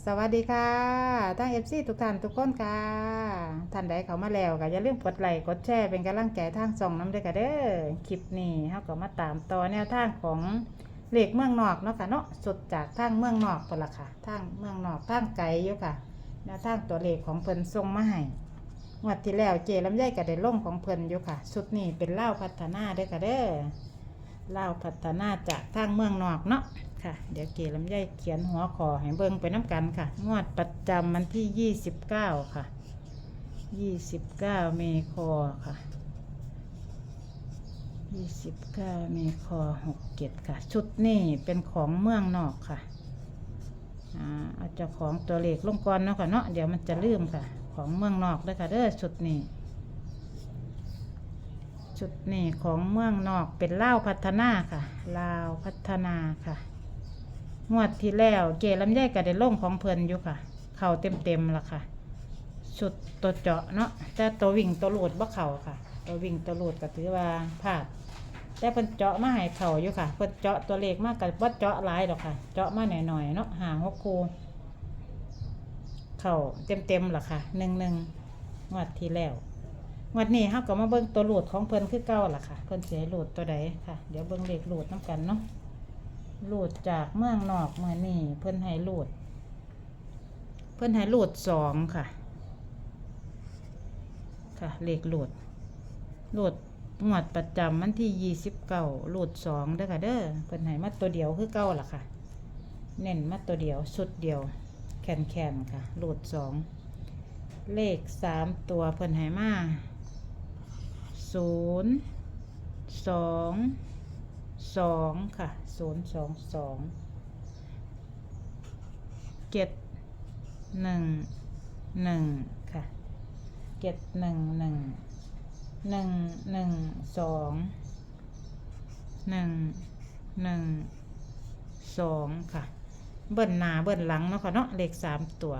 สวัสดีค่ะทั้งเอฟซีทุกท่านทุกคนค่ะ ท่านใดเขามาแล้วก็อย่าลืมกดไลค์กดแชร์เป็นกำลังใจทางส่องน้ำด้วยค่ะเด้อ คลิปนี้เฮาก็มาตามต่อแนวทางของเหลขเมืองนอกเนาะค่ะเนาะสุดจากทางเมืองนอกพุ่นละค่ะ ทางเมืองนอกทางไกลอยู่ค่ะ แนวทางตัวเหลขของเพิ่นส่งมาให้งวดที่แล้วเจลำไยก็ได้ลงของเพิ่นอยู่ค่ะสุดนี้เป็นเล่าพัฒนาเด้อค่ะเด้อเล่าพัฒนาจากทางเมืองนอกเนาะ ค่ะ เดี๋ยวเกลำไยเขียนหัวขอให้เบิ่งไปน้ำกันค่ะ งวดประจำวันที่ 29 ค่ะ 29 เมคอค่ะ 29 เมคอ67 ค่ะ ชุดนี้เป็นของเมืองนอกค่ะอาเอาเจ้าของตัวเลขลงก่อนเนาะค่ะเนาะเดี๋ยวมันจะลืมค่ะ ของเมืองนอกเลยค่ะเด้อชุดนี้ชุดนี้ของเมืองนอกเป็นลาวพัฒนาค่ะลาวพัฒนาค่ะ งวดที่แล้วเกลำไยก็ได้ลงของเพิ่นอยู่ค่ะ เข่าเต็มเต็มๆละค่ะชุดตัวเจาะเนาะแต่ตัววิ่งตัวโหลดบ่เข่าค่ะ ตัววิ่งตัวโหลดก็ถือว่าพลาดแต่เพิ่นเจาะมาให้เข่าอยู่ค่ะเพิ่นเจาะตัวเลขมากกับว่าเจาะหลายดอกค่ะ เจาะมาหน่อยๆเนาะหาหกคูเข่าเต็มเต็มๆละค่ะหนึ่งหนึ่งงวดที่แล้วงวดนี้เฮาก็มาเบิ่งตัวโหลดของเพิ่นคือเก่าล่ะค่ะ เพิ่นสิให้โหลดตัวใดค่ะ เดี๋ยวเบิ่งเลขโหลดนํกันเนาะ โหลดจากเมืองนอกเมื่อนี่เพิ่นให้โหลด เพิ่นให้โหลดสองค่ะ ค่ะเลขโหลดโหลดงวดประจำวันที่ยี่สิบเก้าโหลดสองเด้อค่ะเด้อเพิ่นให้มาตัวเดียวคือเก้าล่ะค่ะ เน้นมาตัวเดียวสุดเดียวแคนแคนค่ะโหลดสองเลขสามตัวเพิ่นให้มาศูนย์สอง สองค่ะศูนย์สองสองเจ็ดหนึ่งหนึ่งค่ะเจ็ดหนึ่งหนึ่งหนึ่งหนึ่งสองหนึ่งหนึ่งสองค่ะ เบิ้ลหน้าเบิ้ลหลังเนาะค่ะเนาะเลขสามตัว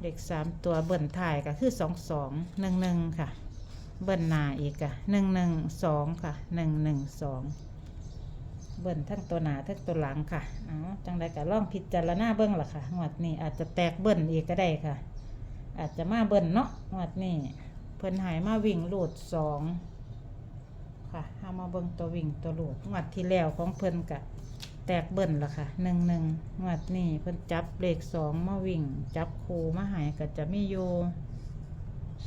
เลขสามตัวเบิ้ลถ่ายก็คือสองสองหนึ่งหนึ่งค่ะ เบิ้ลหน้าอีกอะหนึ่งหนึ่งสองค่ะหนึ่งหนึ่งสอง เบิ้ลทั้งตัวหนาทั้งตัวหลังค่ะเอาจังใดก็ลองพิจารณาเบิ้งล่ะค่ะงวดนี้อาจจะแตกเบิ้ลอีกก็ได้ค่ะ อาจจะมาเบิ้ลเนาะงวดนี้เพิ่นหายมาวิ่งหลุดสองค่ะเอามาเบิ้งตัววิ่งตัวหลุดงวดที่แล้วของเพิ่นกะแตกเบิ่นละค่ะหนึ่งหนึ่งงวดนี้เพิ่นจับเลขสองมาวิ่ง จับคูมาหายก็จะมีอยู่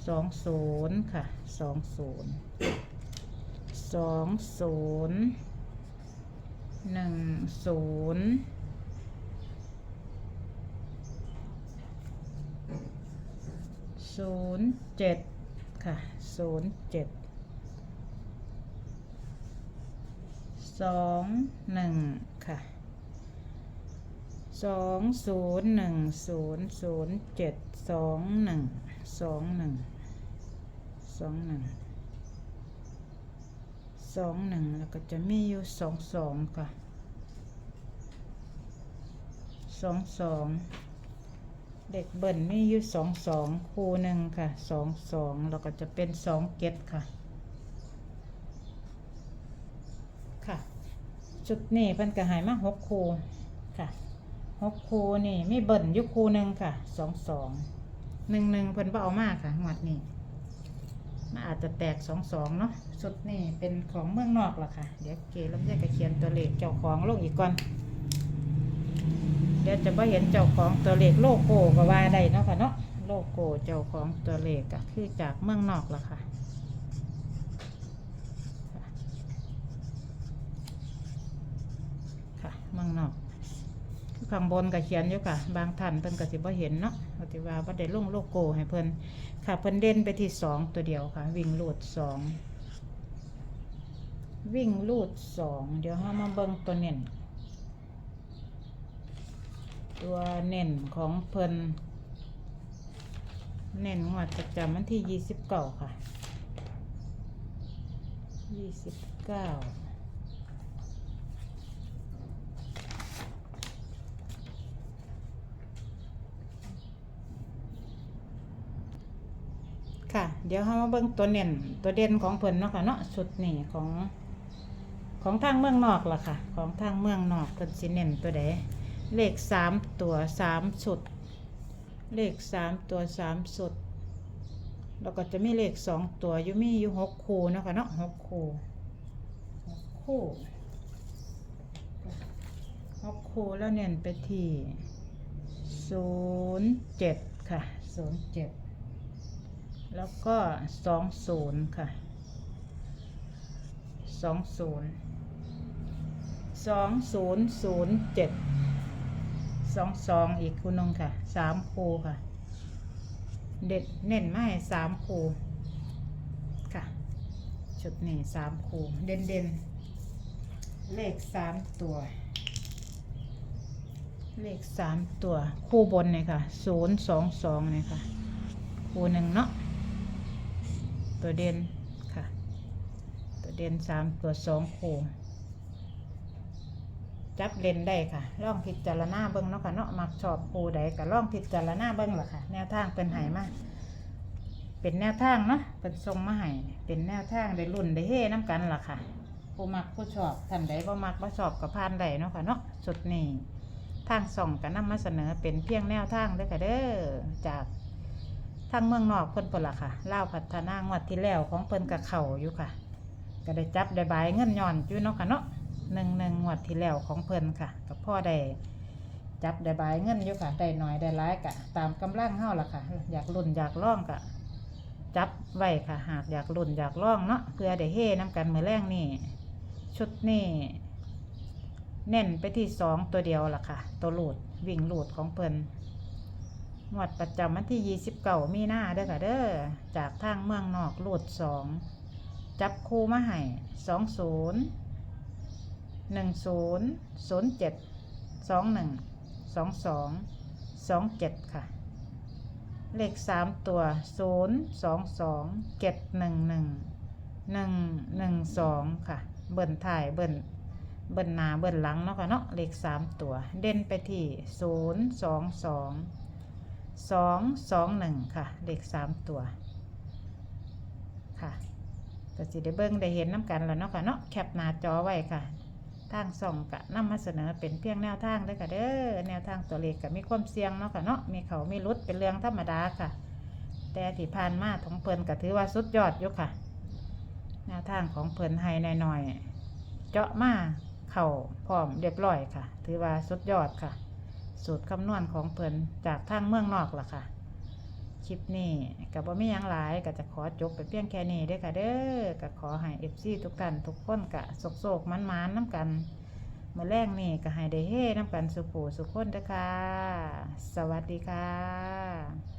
สองศูนย์ค่ะสองศูนย์สองศูนย์ หนึ่งศูนย์ศูนย์เจ็ดค่ะศูนย์เจ็ดสองหนึ่งค่ะสองศูนย์หนึ่งศูนย์ศูนย์เจ็ดสองหนึ่งสองหนึ่งสองหนึ่ง สองหนึ่งแล้วก็จะมีอยู่สองสองค่ะสองสองเด็กเบิ่นมีอยู่สองสองคู่หนึ่งค่ะสองสองแล้วก็จะเป็นสองเก็ดค่ะ ค่ะชุดนี้เพิ่นก็หายมาหกคูค่ะหกคูนี่มีเบิ่นอยู่คูหนึ่งค่ะสองสองหนึ่งหนึ่งเพิ่นบ่เอามากค่ะงวดนี้ มันอาจจะแตกสองสองเนาะชุดนี้เป็นของเมืองนอกล่ะค่ะ เดี๋ยวเกลำไยก็เขียนตัวเลขเจ้าของลงอีกก่อน เดี๋ยวจะไ่เห็นเจ้าของตัวเลขโลโก้ก็ว่าได้เนาะค่ะเนาะโลโก้เจ้าของตัวเลขก็คือจากเมืองนอกล่ะค่ะค่ะเมืองนอก ข้างบนก็เขียนอยู่ค่ะ บางท่านเพิ่นก็สิบ่เห็นเนาะปฏิว่าบ่ได้ลงโลโก้ให้เพิ่นค่ะเพิ่นเด่นไปที่สองตัวเดียวค่ะ วิ่งลูดสองวิ่งลูดสองเดี๋ยวเฮามาเบิ่งตัวเน่น ตัวเน่นของเพิ่นเน่นงวดประจำวันที่ยี่สิบเก้าค่ะยี่สิบเก้า ค่ะ เดี๋ยวเรามาเบิ่งตัวเน่นตัวเด่นของเพิ่นเนาะค่ะเนาะสุดนี่ของของทางเมืองนอกล่ะค่ะ ของทางเมืองนอกเพิ่นสิเน่นตัวใดเลขสามตัวสามสุด เลขสามตัวสามสุด แล้วก็จะมีเลขสองตัวอยู่มีอยู่หกคู่เนาะคะเนาะหกคู่หกคู่หกคูแล้วเน้นไปที่ศูนย์เจ็ดค่ะศูนย์เจ็ด แล้วก็สองศูนย์ค่ะสองศูนย์สองศูนย์ศูนย์เจ็ดสองสองอีกคู่นึงค่ะสามคู่ค่ะ เด็ดเน้นไม้สามคูค่ะชุดนี้สามคูเด่นเด่นเลขสามตัว เลขสามตัว คู่บนเนี่ยค่ะศูนย์สองสองเนี่ยค่ะ คู่หนึ่งเนาะ ตัวเด่นค่ะ ตัวเด่นสามตัวสองคู่จับเลนได้ค่ะล่องพิจารณาเบิ้งเนาะค่ะเนาะมักชอบครูใดก็ล่องพิจารณาเบิ้งล่ะค่ะ แนวทางเป็นไห้มาเป็นแนวทางเนาะเป็นทรงมาให้เป็นแนวทางได้รุ่นได้เฮ่น้ำกันล่ะค่ะผู้มักผู้ชอบท่านใดบ่มักบ่ชอบกับพานใดเนาะค่ะเนาะสุดนี้ทางส่องก็นำมาเสนอเป็นเพียงแนวทางเด้อค่ะเด้อจาก ทางเมืองนอกเพิ่นพุ่นล่ะค่ะเล่าพัฒนางวดที่แล้วของเพิ่นกับเข่าอยู่ค่ะ ก็ได้จับได้บายเงินย่อนอยู่เนาะค่ะเนาะหนึ่งหนึ่งงวดที่แล้วของเพิ่นค่ะกับพ่อได้จับได้บายเงินอยู่ค่ะได้หน่อยได้ร้ายกะ ตามกำลังเฮาล่ะค่ะ อยากลุ่นอยากล่องกะจับไว้ค่ะ หากอยากลุ่นอยากล่องเนาะเพื่อได้เฮ่น้ำกันมือแรงนี่ชุดนี่เน้นไปที่สองตัวเดียวล่ะค่ะ ตัวหลูดวิ่งหลูดของเพิ่น งวดประจำวันที่ยี่สิบเก้ามีหน้าเด้อค่ะเด้อ จากทางเมืองนอกโหลดสอง จับคู่มาให้สองศูนย์หนึ่งศูนย์ศูนย์เจ็ดสองหนึ่งสองสองสองเจ็ดค่ะ เลขสามตัวศูนย์สองสองเจ็ดหนึ่งหนึ่งหนึ่งหนึ่งสองค่ะ เบิ่นถ่ายเบิ่นเบิ่นหน้าเบิ่นหลังเนาะค่ะเนาะเลขสามตัว เด่นไปที่ศูนย์สองสอง สองสองหนึ่งค่ะเลขสามตัวค่ะก็สิได้เบิ่งได้เห็นน้ำกันแล้วเนาะค่ะเนาะแคปหน้าจอไว้ค่ะทางส่องกะนำมาเสนอเป็นเพียงแนวทางเด้อค่ะเด้อแนวทางตัวเลขก็มีความเสี่ยงเนาะค่ะเนาะมีเขามีรุดเป็นเรื่องธรรมดาค่ะ แต่ที่ผ่านมาของเพิ่นก็ถือว่าสุดยอดอยู่ค่ะ แนวทางของเพิ่นให้หน่อยๆเจาะมาเข่าพร้อมเรียบร้อยค่ะ ถือว่าสุดยอดค่ะ สูตรคำนวณของเพิ่นจากทางเมืองนอกล่ะค่ะ คลิปนี้กับว่าไม่ยังหลายก็จะขอจบไปเพียงแค่นี้ด้อค่ะเด้อก็ขอให้เอฟซีทุกท่านทุกคนกะโศกโศกมันมันน้ำกันมาแรงนี่ก็ให้ได้เฮ้น้ำกันสุขูสุขคนเด้อค่ะสวัสดีค่ะ